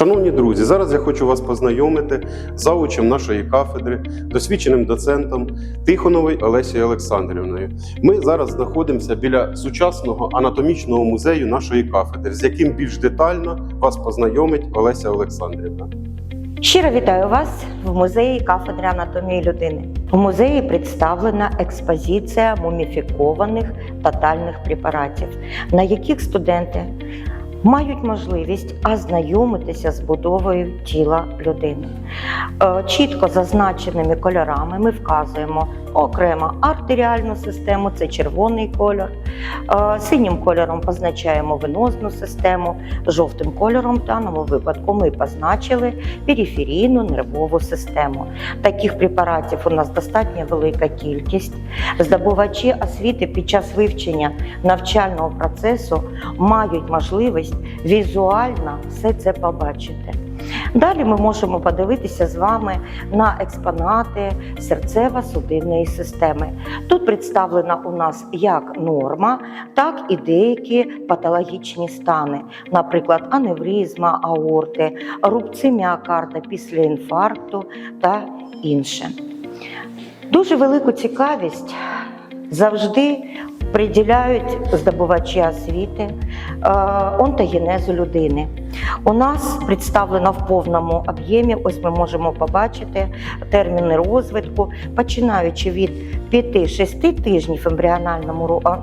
Шановні друзі, зараз я хочу вас познайомити з заучем нашої кафедри, досвідченим доцентом Тихоновою Олесією Олександрівною. Ми зараз знаходимося біля сучасного анатомічного музею нашої кафедри, з яким більш детально вас познайомить Олеся Олександрівна. Щиро вітаю вас в музеї кафедри анатомії людини. У музеї представлена експозиція муміфікованих тотальних препаратів, на яких студенти мають можливість ознайомитися з будовою тіла людини. Е, Чітко зазначеними кольорами ми вказуємо окремо артеріальну систему, це червоний кольор. Е, Синім кольором позначаємо венозну систему, жовтим кольором в даному випадку ми позначили периферійну нервову систему. Таких препаратів у нас достатньо велика кількість. Здобувачі освіти під час вивчення навчального процесу мають можливість візуально все це побачити. Далі ми можемо подивитися з вами на експонати серцево-судинної системи. Тут представлена у нас як норма, так і деякі патологічні стани, наприклад, аневризма аорти, рубці міокарда після інфаркту та інше. Дуже велику цікавість завжди приділяють здобувачі освіти е, онтогенезу людини. У нас представлено в повному об'ємі, ось ми можемо побачити терміни розвитку, починаючи від 5-6 тижнів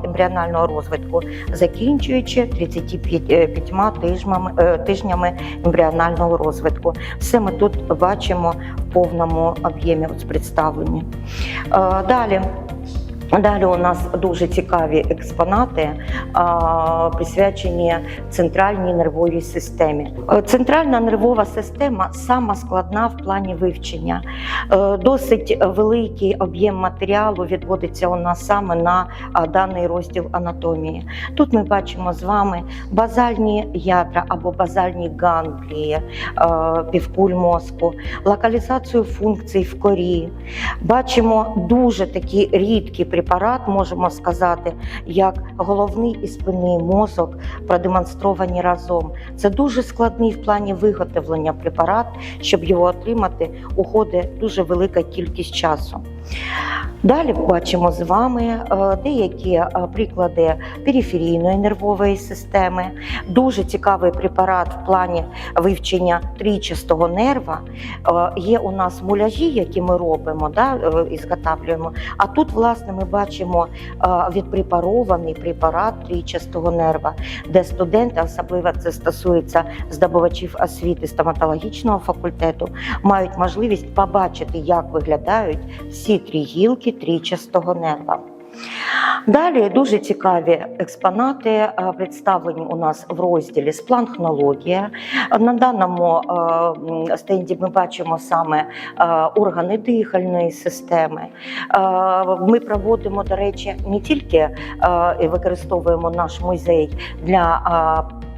ембріонального розвитку, закінчуючи 35 тижнями, е, тижнями ембріонального розвитку. Все ми тут бачимо в повному об'ємі ось представлені. Е, Далі. Далі у нас дуже цікаві експонати, присвячені центральній нервовій системі. Е, Центральна нервова система сама складна в плані вивчення. Е, Досить великий об'єм матеріалу відводиться у нас саме на даний розділ анатомії. Тут ми бачимо з вами базальні ядра або базальні ганглії, е, півкуль мозку, локалізацію функцій в корі. Бачимо дуже такий рідкий препарат, можемо сказати, як головний і спинний мозок продемонстровані разом. Це дуже складний в плані виготовлення препарат, щоб його отримати, уходить дуже велика кількість часу. Далі бачимо з вами е, деякі е, приклади периферійної нервової системи. Дуже цікавий препарат в плані вивчення трічастого нерва. Е, Є у нас муляжі, які ми робимо, да, і зготавлюємо. А тут, власне, ми бачимо відпрепарований препарат трічастого нерва, де студенти, особливо це стосується здобувачів освіти стоматологічного факультету, мають можливість побачити, як виглядають всі три гілки трічастого нерва. Далі дуже цікаві експонати е, представлені у нас в розділі спланхнологія. На даному е, стенді ми бачимо саме е, органи дихальної системи. Ми проводимо, до речі, не тільки використовуємо наш музей для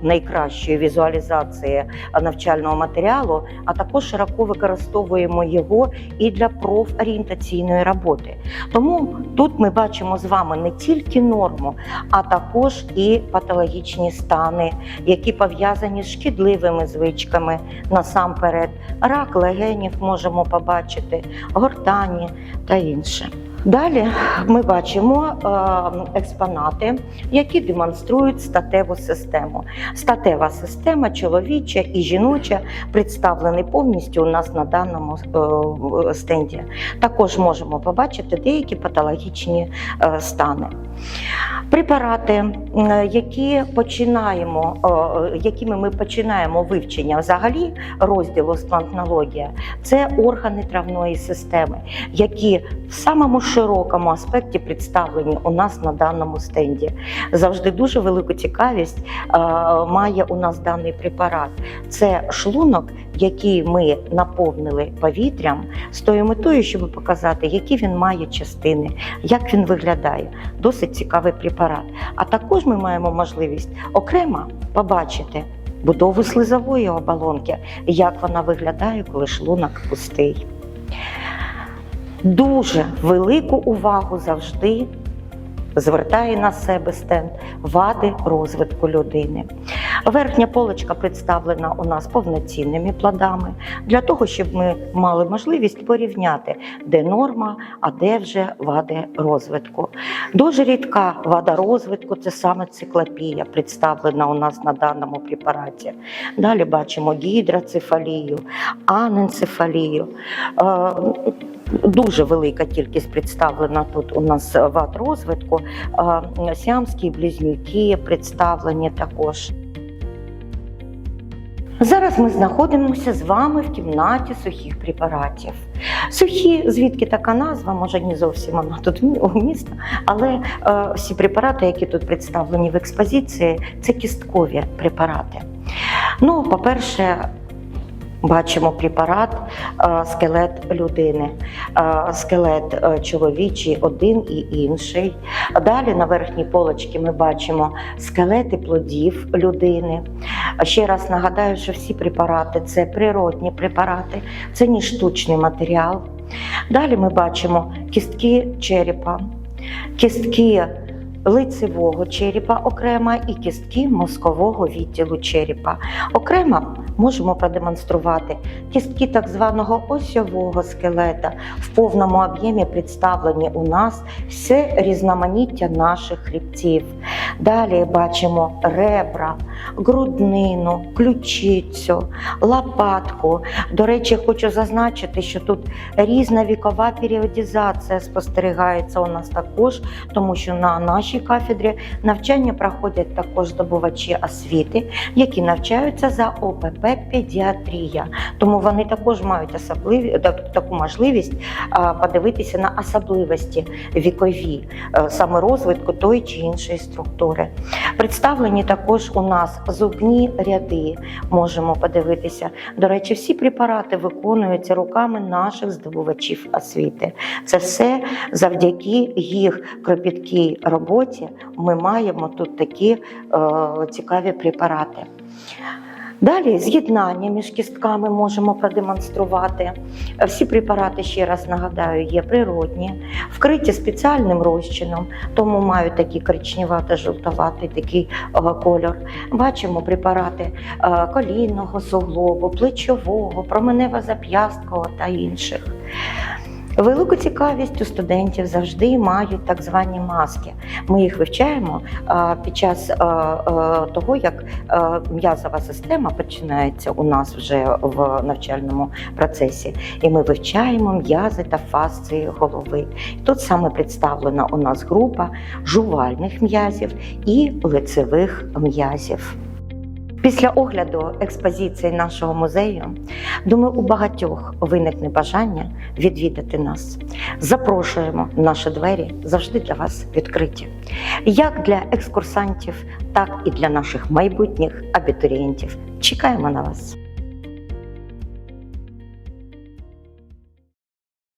найкращої візуалізації навчального матеріалу, а також широко використовуємо його і для профорієнтаційної роботи. Тому тут ми бачимо з вами не тільки норму, а також і патологічні стани, які пов'язані з шкідливими звичками насамперед. Рак легенів можемо побачити, гортані та інше. Далі ми бачимо е, експонати, які демонструють статеву систему. Статева система чоловіча і жіноча представлені повністю у нас на даному е, стенді. Також можемо побачити деякі патологічні е, стани. Препарати, які починаємо, якими ми починаємо вивчення взагалі розділу сплантнологія, це органи травної системи, які в самому широкому аспекті представлені у нас на даному стенді. Завжди дуже велику цікавість е, має у нас даний препарат. Це шлунок, який ми наповнили повітрям з тою метою, щоб показати, які він має частини, як він виглядає. Досить цікавий препарат. А також ми маємо можливість окремо побачити будову слизової оболонки, як вона виглядає, коли шлунок пустий. Дуже велику увагу завжди звертає на себе стенд вади розвитку людини. Верхня полочка представлена у нас повноцінними плодами для того, щоб ми мали можливість порівняти, де норма, а де вже вади розвитку. Дуже рідка вада розвитку це саме циклопія, представлена у нас на даному препараті. Далі бачимо гідроцефалію, аненцефалію. Е, Дуже велика кількість представлена тут у нас вад розвитку. Е, Сіамські близнюки представлені також. Зараз ми знаходимося з вами в кімнаті сухих препаратів. Сухі, звідки така назва, може не зовсім вона тут міста, але е, всі препарати, які тут представлені в експозиції, це кісткові препарати. Ну, по-перше, бачимо препарат е, скелет людини, е, скелет е, чоловічий, один і інший. Далі на верхній полочці ми бачимо скелети плодів людини. Ще раз нагадаю, що всі препарати це природні препарати, це не штучний матеріал. Далі ми бачимо кістки черепа, кістки лицевого черепа окремо і кістки мозкового відділу черепа. Окремо можемо продемонструвати кістки так званого осьового скелета. В повному об'ємі представлені у нас все різноманіття наших хребців. Далі бачимо ребра, груднину, ключицю, лопатку. До речі, хочу зазначити, що тут різна вікова періодизація спостерігається у нас також, тому що на нашій кафедрі навчання проходять також здобувачі освіти, які навчаються за ОПП педіатрія. Тому вони також мають особливі таку можливість подивитися на особливості вікові е, саме розвитку тої чи іншої структури. Представлені також у нас зубні ряди. Можемо подивитися. До речі, всі препарати виконуються руками наших здобувачів освіти. Це все завдяки їх кропіткій роботі. Ми маємо тут такі е, цікаві препарати. Далі з'єднання між кістками можемо продемонструвати. Всі препарати, ще раз нагадаю, є природні, вкриті спеціальним розчином, тому мають такий коричневато-жовтоватий такий е, кольор. Бачимо препарати е, колінного суглобу, плечового, променево-зап'ясткового та інших. Велику цікавість у студентів завжди мають так звані маски. Ми їх вивчаємо під час того, як м'язова система починається у нас вже в навчальному процесі, і ми вивчаємо м'язи та фасції голови. Тут саме представлена у нас група жувальних м'язів і лицевих м'язів. Після огляду експозиції нашого музею, думаю, у багатьох виникне бажання відвідати нас. Запрошуємо наші двері завжди для вас відкриті, як для екскурсантів, так і для наших майбутніх абітурієнтів. Чекаємо на вас.